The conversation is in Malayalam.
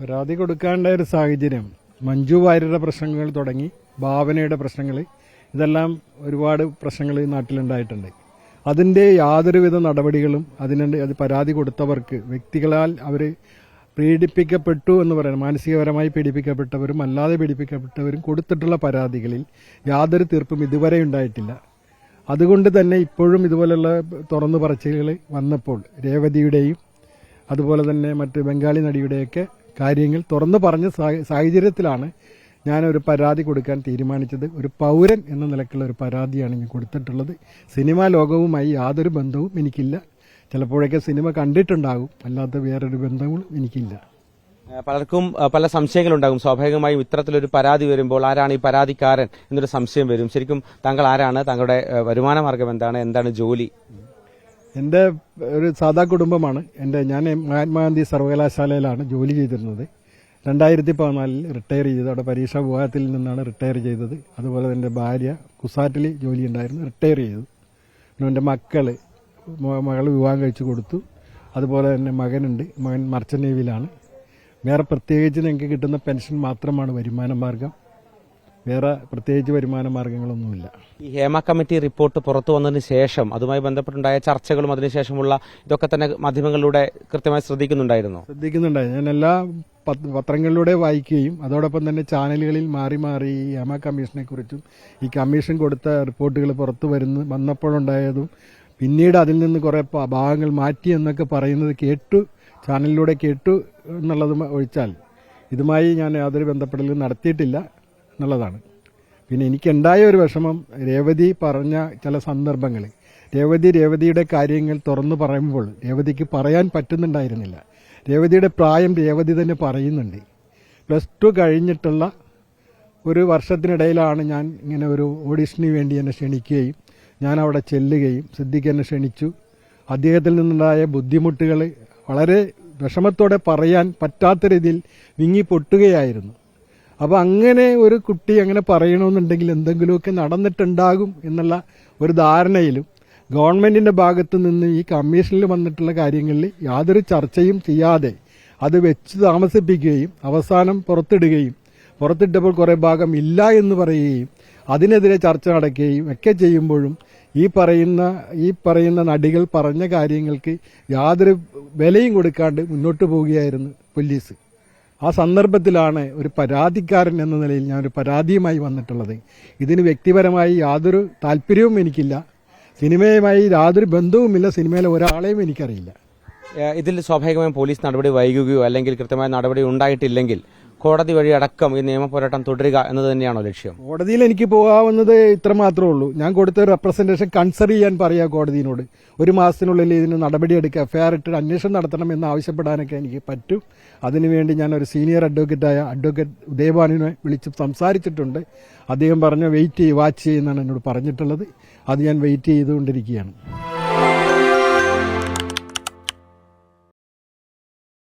പരാതി കൊടുക്കാണ്ട ഒരു സാഹചര്യം. മഞ്ജു വാര്യരുടെ പ്രശ്നങ്ങൾ തുടങ്ങി ഭാവനയുടെ പ്രശ്നങ്ങൾ. ഇതെല്ലാം ഒരുപാട് പ്രശ്നങ്ങൾ ഈ നാട്ടിലുണ്ടായിട്ടുണ്ട്. അതിന്റെ യാതൊരുവിധ നടപടികളും അതിനുണ്ട് അത് പരാതി കൊടുത്തവർക്ക് വ്യക്തികളാൽ അവർ പീഡിപ്പിക്കപ്പെട്ടു എന്ന് പറയുന്നത് മാനസികപരമായി പീഡിപ്പിക്കപ്പെട്ടവരും അല്ലാതെ പീഡിപ്പിക്കപ്പെട്ടവരും കൊടുത്തിട്ടുള്ള പരാതികളിൽ യാതൊരു തീർപ്പും ഇതുവരെ ഉണ്ടായിട്ടില്ല. അതുകൊണ്ട് തന്നെ ഇപ്പോഴും ഇതുപോലെയുള്ള തുറന്നു പറച്ചിലുകൾ വന്നപ്പോൾ രേവതിയുടെയും അതുപോലെ തന്നെ മറ്റ് ബംഗാളി നടിയുടെയൊക്കെ കാര്യങ്ങൾ തുറന്നു പറഞ്ഞ സാഹചര്യത്തിലാണ് ഒരു പരാതി കൊടുക്കാൻ തീരുമാനിച്ചത്. ഒരു പൗരൻ എന്ന നിലക്കുള്ള ഒരു പരാതിയാണ് ഞാൻ കൊടുത്തിട്ടുള്ളത്. സിനിമാ ലോകവുമായി യാതൊരു ബന്ധവും എനിക്കില്ല. ചിലപ്പോഴൊക്കെ സിനിമ കണ്ടിട്ടുണ്ടാകും. അല്ലാത്ത വേറൊരു ബന്ധവും എനിക്കില്ല. പലർക്കും പല സംശയങ്ങളുണ്ടാകും. സ്വാഭാവികമായും ഇത്തരത്തിലൊരു പരാതി വരുമ്പോൾ ആരാണ് ഈ പരാതിക്കാരൻ എന്നൊരു സംശയം വരും. ശരിക്കും താങ്കൾ ആരാണ്? താങ്കളുടെ വരുമാന മാർഗം എന്താണ്? എന്താണ് ജോലി? എന്റെ ഒരു സാധാ കുടുംബമാണ്. എന്റെ ഞാൻ മഹാത്മാഗാന്ധി സർവകലാശാലയിലാണ് ജോലി ചെയ്തിരുന്നത്. രണ്ടായിരത്തി പതിനാലിൽ റിട്ടയർ ചെയ്തു അവിടെ പരീക്ഷാ വിഭാഗത്തിൽ നിന്നാണ് റിട്ടയർ ചെയ്തത്. അതുപോലെ എന്റെ ഭാര്യ കുസാറ്റിൽ ജോലി ഉണ്ടായിരുന്നു. റിട്ടയർ ചെയ്തു. പിന്നെ എന്റെ മക്കൾ മകൾ വിവാഹം കഴിച്ചു കൊടുത്തു. അതുപോലെ തന്നെ മകനുണ്ട്. മകൻ മർച്ചൻ നേവിയിലാണ് വേറെ പ്രത്യേകിച്ച് ഞങ്ങൾക്ക് കിട്ടുന്ന പെൻഷൻ മാത്രമാണ് വരുമാന മാർഗം. വേറെ പ്രത്യേകിച്ച് വരുമാന മാർഗങ്ങളൊന്നുമില്ല. ഈ ഹേമ കമ്മിറ്റി റിപ്പോർട്ട് പുറത്തു വന്നതിന് ശേഷം അതുമായി ബന്ധപ്പെട്ടുണ്ടായ ചർച്ചകളും അതിനുശേഷമുള്ള ഇതൊക്കെ തന്നെ മാധ്യമങ്ങളിലൂടെ കൃത്യമായി ശ്രദ്ധിക്കുന്നുണ്ടായിരുന്നു? ശ്രദ്ധിക്കുന്നുണ്ടായി. ഞാൻ എല്ലാ പത്രങ്ങളിലൂടെ വായിക്കുകയും അതോടൊപ്പം തന്നെ ചാനലുകളിൽ മാറി മാറി ഈ ഹേമ കമ്മീഷനെ കുറിച്ചും ഈ കമ്മീഷൻ കൊടുത്ത റിപ്പോർട്ടുകൾ പുറത്തു വരുന്ന വന്നപ്പോഴുണ്ടായതും പിന്നീട് അതിൽ നിന്ന് കുറെ ഭാഗങ്ങൾ മാറ്റി എന്നൊക്കെ പറയുന്നത് കേട്ടു ചാനലിലൂടെ കേട്ടു എന്നുള്ളത് ഒഴിച്ചാൽ ഇതുമായി ഞാൻ യാതൊരു ബന്ധപ്പെടലും നടത്തിയിട്ടില്ല. എന്നുള്ളതാണ്. പിന്നെ എനിക്കുണ്ടായ ഒരു വിഷമം രേവതി പറഞ്ഞ ചില സന്ദർഭങ്ങൾ രേവതി രേവതിയുടെ കാര്യങ്ങൾ തുറന്നു പറയുമ്പോൾ രേവതിക്ക് പറയാൻ പറ്റുന്നുണ്ടായിരുന്നില്ല. രേവതിയുടെ പ്രായം രേവതി തന്നെ പറയുന്നുണ്ട്. പ്ലസ് ടു കഴിഞ്ഞിട്ടുള്ള ഒരു വർഷത്തിനിടയിലാണ് ഞാൻ ഇങ്ങനെ ഒരു ഓഡിഷന് വേണ്ടി എന്നെ ക്ഷണിക്കുകയും ഞാൻ അവിടെ ചെല്ലുകയും സിദ്ദിഖ് എന്നെ ക്ഷണിച്ചു. അദ്ദേഹത്തിൽ നിന്നുണ്ടായ ബുദ്ധിമുട്ടുകൾ വളരെ വിഷമത്തോടെ പറയാൻ പറ്റാത്ത രീതിയിൽ വിങ്ങി പൊട്ടുകയായിരുന്നു. അപ്പോൾ അങ്ങനെ ഒരു കുട്ടി അങ്ങനെ പറയണമെന്നുണ്ടെങ്കിൽ എന്തെങ്കിലുമൊക്കെ നടന്നിട്ടുണ്ടാകും എന്നുള്ള ഒരു ധാരണയിലും ഗവൺമെന്റിന്റെ ഭാഗത്ത് നിന്ന് ഈ കമ്മീഷനിൽ വന്നിട്ടുള്ള കാര്യങ്ങളിൽ യാതൊരു ചർച്ചയും ചെയ്യാതെ അത് വെച്ച് താമസിപ്പിക്കുകയും അവസാനം പുറത്തിടുകയും പുറത്തിട്ടപ്പോൾ കുറേ ഭാഗം ഇല്ല എന്ന് പറയുകയും അതിനെതിരെ ചർച്ച നടക്കുകയും ഒക്കെ ചെയ്യുമ്പോഴും ഈ പറയുന്ന ഈ പറയുന്ന നടികൾ പറഞ്ഞ കാര്യങ്ങൾക്ക് യാതൊരു വിലയും കൊടുക്കാണ്ട് മുന്നോട്ട് പോവുകയായിരുന്നു പോലീസ്. ആ സന്ദർഭത്തിലാണ് ഒരു പരാതിക്കാരൻ എന്ന നിലയിൽ ഞാൻ ഒരു പരാതിയുമായി വന്നിട്ടുള്ളത്. ഇതിന് വ്യക്തിപരമായി യാതൊരു താല്പര്യവും എനിക്കില്ല. സിനിമയുമായി യാതൊരു ബന്ധവുമില്ല. സിനിമയിലെ ഒരാളെയും എനിക്കറിയില്ല. ഇതിൽ സ്വാഭാവികമായും പോലീസ് നടപടി വൈകുകയോ അല്ലെങ്കിൽ കൃത്യമായ നടപടി ഉണ്ടായിട്ടില്ലെങ്കിൽ കോടതി വഴി അടക്കം ഈ നിയമപോരാട്ടം തുടരുക എന്നത് തന്നെയാണോ ലക്ഷ്യം? കോടതിയിൽ എനിക്ക് പോകാവുന്നത് ഇത്ര മാത്രമേ ഉള്ളൂ. ഞാൻ കൊടുത്ത റെപ്രസെന്റേഷൻ കൺസർ ചെയ്യാൻ പറയാ കോടതിയോട് ഒരു മാസത്തിനുള്ളിൽ ഇതിന് നടപടിയെടുക്കുക എഫ്ഐആർ ഇട്ട് അന്വേഷണം നടത്തണം എന്ന് ആവശ്യപ്പെടാനൊക്കെ എനിക്ക് പറ്റും. അതിനുവേണ്ടി ഞാൻ ഒരു സീനിയർ അഡ്വക്കേറ്റായ അഡ്വക്കേറ്റ് ഉദയഭാനുവിനെ വിളിച്ച് സംസാരിച്ചിട്ടുണ്ട്. അദ്ദേഹം പറഞ്ഞു വെയിറ്റ് ചെയ്യ് വാച്ച് ചെയ്യുന്നതാണ് എന്നോട് പറഞ്ഞിട്ടുള്ളത്. അത് ഞാൻ വെയിറ്റ് ചെയ്തുകൊണ്ടിരിക്കുകയാണ്.